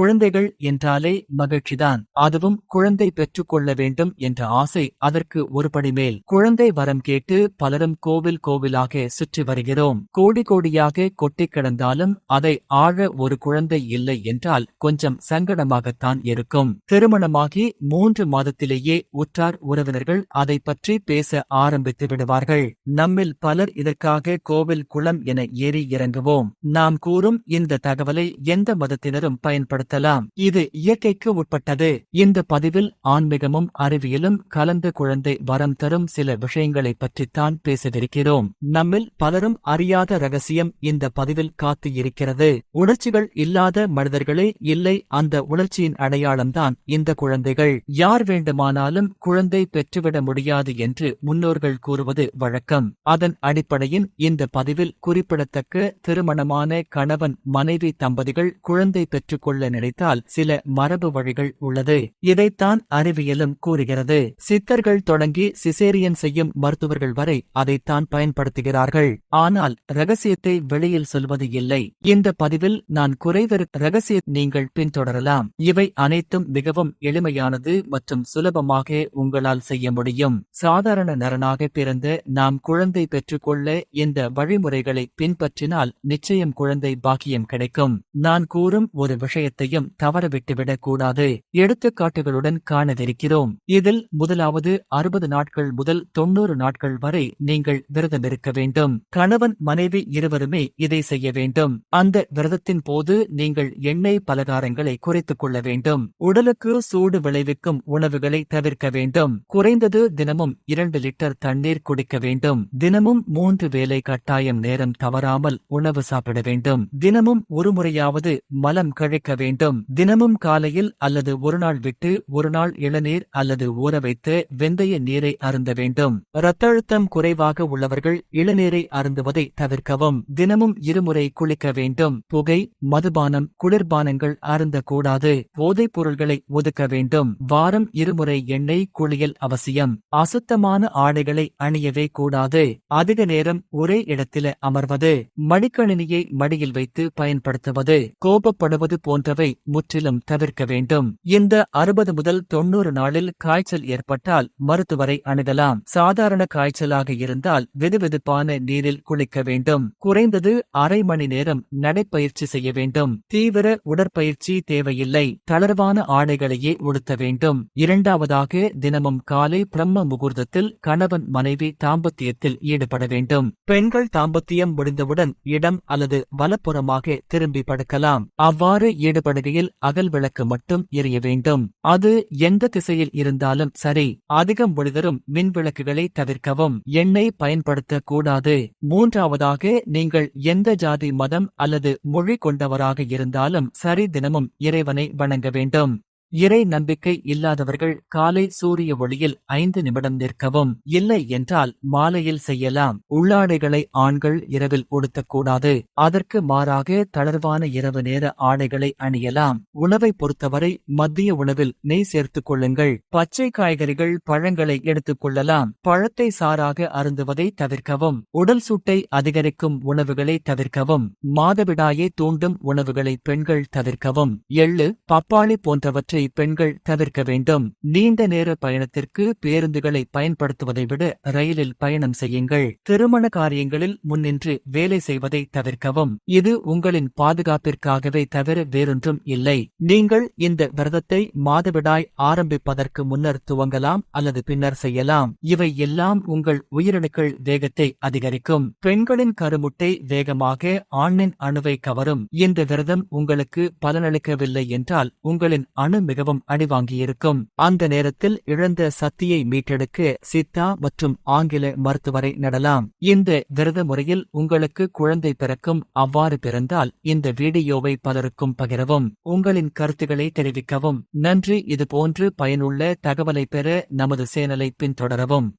குழந்தைகள் என்றாலே மகிழ்ச்சிதான். அதுவும் குழந்தை பெற்றுக்கொள்ள வேண்டும் என்ற ஆசை அதற்கு ஒருபடி மேல். குழந்தை வரம் கேட்டு பலரும் கோவில் கோவிலாக சுற்றி வருகிறோம். கோடி கோடியாக கொட்டி கிடந்தாலும் அதை ஆழ ஒரு குழந்தை இல்லை என்றால் கொஞ்சம் சங்கடமாகத்தான் இருக்கும். திருமணமாகி மூன்று மாதத்திலேயே உற்றார் உறவினர்கள் அதை பற்றி பேச ஆரம்பித்து விடுவார்கள். நம்மில் பலர் இதற்காக கோவில் குளம் என ஏறி இறங்குவோம். நாம் கூறும் இந்த தகவலை எந்த மதத்தினரும் பயன்படுத்த பயன்படுத்தலாம் இது இயற்கைக்கு உட்பட்டது. இந்த பதிவில் ஆன்மீகமும் அறிவியலும் கலந்த குழந்தை வரம் தரும் சில விஷயங்களை பற்றித்தான் பேசவிருக்கிறோம் நம்மில் பலரும் அறியாத ரகசியம் இந்த பதிவில் காத்து இருக்கிறது உணர்ச்சிகள் இல்லாத மனிதர்களே இல்லை. அந்த உணர்ச்சியின் அடையாளம்தான் இந்த குழந்தைகள். யார் வேண்டுமானாலும் குழந்தை பெற்றுவிட முடியாது என்று முன்னோர்கள் கூறுவது வழக்கம். அதன் அடிப்படையில் இந்த பதிவில் குறிப்பிடத்தக்க திருமணமான கணவன் மனைவி தம்பதிகள் குழந்தை பெற்றுக்கொள்ள நினைத்தால் சில மரபு வழிகள் உள்ளது. இதைத்தான் அறிவியலும் கூறுகிறது. சித்தர்கள் தொடங்கி சிசேரியன் செய்யும் மருத்துவர்கள் வரை அதைத்தான் பயன்படுத்துகிறார்கள். ஆனால் ரகசியத்தை வெளியில் சொல்வது இல்லை. இந்த பதிவில் நான் குறைவரு ரகசிய நீங்கள் பின்தொடரலாம். இவை அனைத்தும் மிகவும் எளிமையானது மற்றும் சுலபமாக உங்களால் செய்ய முடியும். சாதாரண நரனாக பிறந்த நாம் குழந்தை பெற்றுக்கொள்ள இந்த வழிமுறைகளை பின்பற்றினால் நிச்சயம் குழந்தை பாக்கியம் கிடைக்கும். நான் கூறும் ஒரு விஷயத்தை விஷயத்தையும் தவறவிட்டுவிடக் கூடாது. எடுத்துக்காட்டுகளுடன் காணவிருக்கிறோம். இதில் முதலாவது அறுபது நாட்கள் முதல் தொண்ணூறு நாட்கள் வரை நீங்கள் விரதம் இருக்க வேண்டும். கணவன் மனைவி இருவருமே இதை செய்ய வேண்டும். அந்த விரதத்தின் போது நீங்கள் எண்ணெய் பலகாரங்களை குறைத்துக் கொள்ள வேண்டும். உடலுக்கு சூடு விளைவிக்கும் உணவுகளை தவிர்க்க வேண்டும். குறைந்தது தினமும் இரண்டு லிட்டர் தண்ணீர் குடிக்க வேண்டும். தினமும் மூன்று வேலை கட்டாயம் நேரம் தவறாமல் உணவு சாப்பிட வேண்டும். தினமும் ஒரு முறையாவது மலம் கழிக்க வேண்டும் தினமும் காலையில் அல்லது ஒரு நாள் விட்டு ஒரு நாள் இளநீர் அல்லது ஊற வைத்து வெந்தய நீரை அருந்த வேண்டும். இரத்த அழுத்தம் குறைவாக உள்ளவர்கள் இளநீரை அருந்துவதை தவிர்க்கவும். தினமும் இருமுறை குளிக்க வேண்டும். புகை மதுபானம் குளிர்பானங்கள் அருந்தக்கூடாது. போதைப் பொருள்களை ஒதுக்க வேண்டும். வாரம் இருமுறை எண்ணெய் குளியல் அவசியம். அசுத்தமான ஆடைகளை அணியவே கூடாது. அதிக நேரம் ஒரே இடத்தில அமர்வது. மடிக்கணினியை மடியில் வைத்து பயன்படுத்துவது. கோபப்படுவது போன்றவை முற்றிலும் தவிர்க்க வேண்டும். இந்த அறுபது முதல் தொண்ணூறு நாளில் காய்ச்சல் ஏற்பட்டால் மருத்துவரை அணுகலாம். சாதாரண காய்ச்சலாக இருந்தால் வெதுவெதுப்பான நீரில் குளிக்க வேண்டும். குறைந்தது அரை மணி நேரம் நடைப்பயிற்சி செய்ய வேண்டும். தீவிர உடற்பயிற்சி தேவையில்லை. தளர்வான ஆடைகளையே உடுத்த வேண்டும். இரண்டாவதாக தினமும் காலை பிரம்ம முகூர்த்தத்தில் கணவன் மனைவி தாம்பத்தியத்தில் ஈடுபட வேண்டும். பெண்கள் தாம்பத்தியம் முடிந்தவுடன் இடம் அல்லது வலப்புறமாக திரும்பி படுக்கலாம். அவ்வாறு படுகையில் அகல் விளக்கு மட்டும் எரிய வேண்டும். அது எந்த திசையில் இருந்தாலும் சரி அதிகம் ஒளிதரும் மின் விளக்குகளை தவிர்க்கவும். எண்ணெய் பயன்படுத்தக்கூடாது. மூன்றாவதாக நீங்கள் எந்த ஜாதி மதம் அல்லது மொழி கொண்டவராக இருந்தாலும் சரி தினமும் இறைவனை வணங்க வேண்டும். இறை நம்பிக்கை இல்லாதவர்கள் காலை சூரிய ஒளியில் ஐந்து நிமிடம் நிற்கவும் இல்லை என்றால் மாலையில் செய்யலாம். உள்ளாடைகளை ஆண்கள் இரவில் உடுத்தக்கூடாது. அதற்கு மாறாக தளர்வான இரவு நேர ஆடைகளை அணியலாம். உணவை பொறுத்தவரை மத்திய உணவில் நெய் சேர்த்துக் கொள்ளுங்கள். பச்சை காய்கறிகள் பழங்களை எடுத்துக் கொள்ளலாம். பழத்தை சாராக அருந்துவதை தவிர்க்கவும். உடல் சூட்டை அதிகரிக்கும் உணவுகளை தவிர்க்கவும். மாதவிடாயை தூண்டும் உணவுகளை பெண்கள் தவிர்க்கவும். எள்ளு பப்பாளி போன்றவற்றை பெண்கள் தவிர்க்க வேண்டும். நீண்ட நேர பயணத்திற்கு பேருந்துகளை பயன்படுத்துவதை விட ரயிலில் பயணம் செய்யுங்கள். திருமண காரியங்களில் முன்னின்று வேலை செய்வதை தவிர்க்கவும். இது உங்களின் பாதுகாப்பிற்காகவே தவிர வேறொன்றும் இல்லை. நீங்கள் இந்த விரதத்தை மாதவிடாய் ஆரம்பிப்பதற்கு முன்னர் துவங்கலாம் அல்லது பின்னர் செய்யலாம். இவை எல்லாம் உங்கள் உயிரணுக்கள் வேகத்தை அதிகரிக்கும். பெண்களின் கருமுட்டை வேகமாக ஆணின் அணுவை கவரும். இந்த விரதம் உங்களுக்கு பலனளிக்கவில்லை என்றால் உங்களின் அணு மிகவும் அடிவாங்கியிருக்கும். அந்த நேரத்தில் இழந்த சக்தியை மீட்டெடுக்க சித்தா மற்றும் ஆங்கில மருத்துவரை நடலாம். இந்த விரத முறையில் உங்களுக்கு குழந்தை பிறக்கும் அவ்வாறு பிறந்தால் இந்த வீடியோவை பலருக்கும் பகிரவும். உங்களின் கருத்துக்களை தெரிவிக்கவும். நன்றி. இது போன்று பயனுள்ள தகவலை பெற நமது சேனலை பின்தொடரவும்.